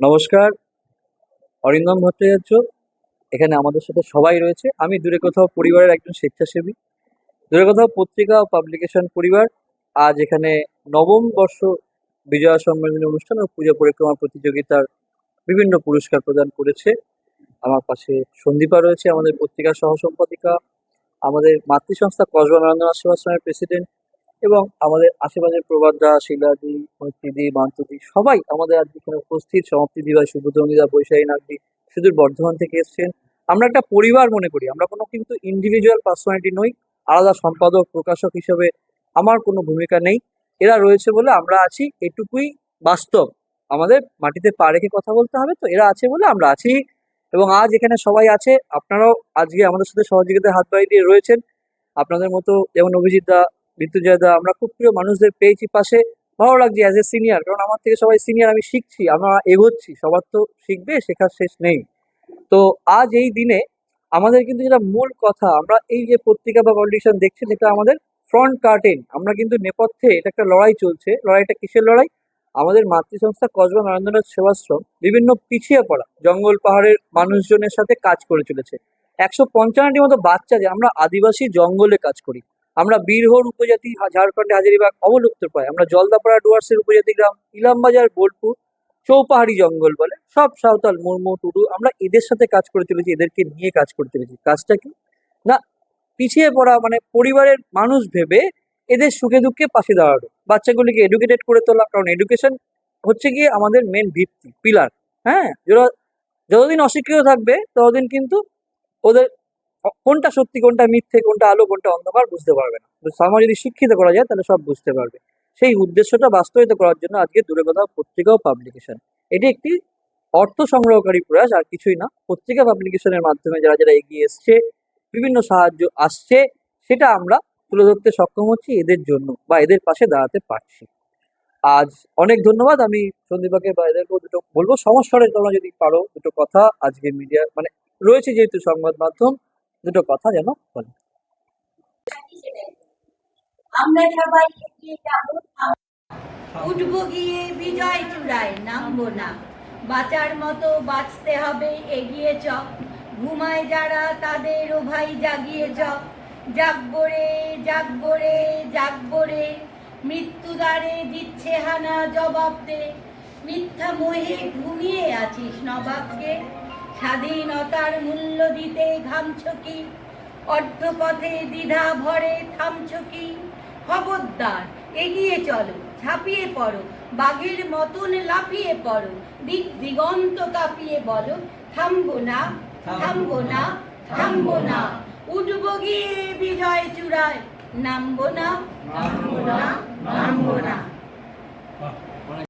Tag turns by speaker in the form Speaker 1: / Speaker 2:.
Speaker 1: নমস্কার। অরিন্দম ভট্টাচার্য, এখানে আমাদের সাথে সবাই রয়েছে। আমি দূরে কোথাও পরিবারের একজন স্বেচ্ছাসেবী, দূরে কোথাও পত্রিকা ও পাবলিকেশন পরিবার। আজ এখানে নবম বর্ষ বিজয়া সম্মেলনী অনুষ্ঠান ও পূজা পরিক্রমা প্রতিযোগিতার বিভিন্ন পুরস্কার প্রদান করেছে। আমার পাশে সন্দীপা রয়েছে, আমাদের পত্রিকার সহ সম্পাদিকা আমাদের মাতৃসংস্থা কসবা নরেন্দ্রনাথ সেবাশ্রমের প্রেসিডেন্ট এবং আমাদের আশেপাশের প্রবাদদা, শিলাদি, মৈত্রীদি, মান্তুদি সবাই আমাদের আজকে এখানে উপস্থিত। সমাপ্তি ভাই সুব্রতমণিদা বৈশাখী নাগদি সুদূর বর্ধমান থেকে এসেছেন। আমরা একটা পরিবার মনে করি, আমরা কোনো কিন্তু ইন্ডিভিজুয়াল পার্সোনালিটি নই, আলাদা সম্পাদক, প্রকাশক হিসেবে আমার কোনো ভূমিকা নেই। এরা রয়েছে বলে আমরা আছি, এটুকুই বাস্তব। আমাদের মাটিতে পা রেখে কথা বলতে হবে, তো এরা আছে বলে আমরা আছি। এবং আজ এখানে সবাই আছে, আপনারাও আজকে আমাদের সাথে সহযোগিতার হাত বাড়িয়ে দিয়ে রয়েছেন। আপনাদের মতো যেমন অভিজিৎ দা ঋতুজয় দা আমরা খুব প্রিয় মানুষদের পেয়েছি পাশে। ভালো লাগছে অ্যাজ এ সিনিয়র কারণ আমার থেকে সবাই সিনিয়র আমি শিখছি, আমরা এগোচ্ছি, সবার তো শিখবে, শেখার শেষ নেই। তো আজ এই দিনে আমাদের কিন্তু যেটা মূল কথা, আমরা এই যে পত্রিকা বা পলিটিশন দেখছেন, এটা আমাদের ফ্রন্ট কার্টেন আমরা কিন্তু নেপথ্যে এটা একটা লড়াই চলছে। লড়াইটা কিসের লড়াই? আমাদের মাতৃ সংস্থা কসবা নরেন্দ্রনাথ সেবাশ্রম, বিভিন্ন পিছিয়ে পড়া, জঙ্গল পাহাড়ের মানুষজনের সাথে কাজ করে চলেছে। একশো পঞ্চান্নটির মতো বাচ্চা যে আমরা আদিবাসী জঙ্গলে কাজ করি। আমরা বীরহর উপজাতি ঝাড়খণ্ডে হাজারিবাগ অবলুপ্ত প্রায় আমরা জলদাপাড়া ডুয়ার্সের উপজাতি গ্রাম, ইলামবাজার, বোলপুর, চৌপাহাড়ি জঙ্গল বলে, সব সাঁওতাল মুর্মু, টুডু, আমরা এদের সাথে কাজ করে চলেছি, এদেরকে নিয়ে কাজ করে চলেছি। কাজটা কি? না, পিছিয়ে পড়া মানে পরিবারের মানুষ ভেবে এদের সুখে দুঃখে পাশে দাঁড়ানো। বাচ্চাগুলিকে এডুকেটেড করে তোলা, কারণ এডুকেশন হচ্ছে গিয়ে আমাদের মেন ভিত্তি পিলার হ্যাঁ? যতদিন অশিক্ষিত থাকবে, ততদিন কিন্তু ওদের কোনটা সত্যি, কোনটা মিথ্যে, কোনটা আলো, কোনটা অন্ধকার বুঝতে পারবে না। সমাজ যদি শিক্ষিত করা যায়, তাহলে সব বুঝতে পারবে। সেই উদ্দেশ্যটা বাস্তবায়িত করার জন্য আজকে দূরে কোথাও পত্রিকা ও পাবলিকেশন এটি একটি অর্থ সংগ্রহকারী প্রয়াস, আর কিছুই না। পত্রিকা পাবলিকেশনের মাধ্যমে যারা যারা এগিয়ে এসছে, বিভিন্ন সাহায্য আসছে, সেটা আমরা তুলে ধরতে সক্ষম হচ্ছি এদের জন্য বা এদের পাশে দাঁড়াতে পারছি। আজ অনেক ধন্যবাদ। আমি সন্দীপাকে বা এদেরকেও দুটো বলব। সমস্যারে তোমরা যদি পারো দুটো কথা আজকে মিডিয়া মানে রয়েছে যেহেতু সংবাদ মাধ্যম দুটো কথা যেন বলে।
Speaker 2: আমরা সবাই
Speaker 3: গিয়ে বিজয় চূড়ায় না। বাঁচার মতো বাঁচতে হবে, এগিয়ে ঘুমায় যারা তাদের জাগিয়ে চ। জাগবো রে জাগবো রে, জাগবো দিচ্ছে হানা জবাব দে মিথ্যা মোহে ঘুমিয়ে আছিস নবাবকে। স্বাধীনতার মূল্য দিতে ঘামছ কি? অর্ধপথে দ্বিধা ভরে থামছ কি? খবরদার, এগিয়ে চলো, ঝাঁপিয়ে পড়ো, বাঘের মতন লাফিয়ে পড়ো, দিক দিগন্ত কাঁপিয়ে বলো, থামবো না থামবো না থামবো না, উঠবো গিয়ে বিজয় চূড়ায়, নামবো না নামবো না নামবো না।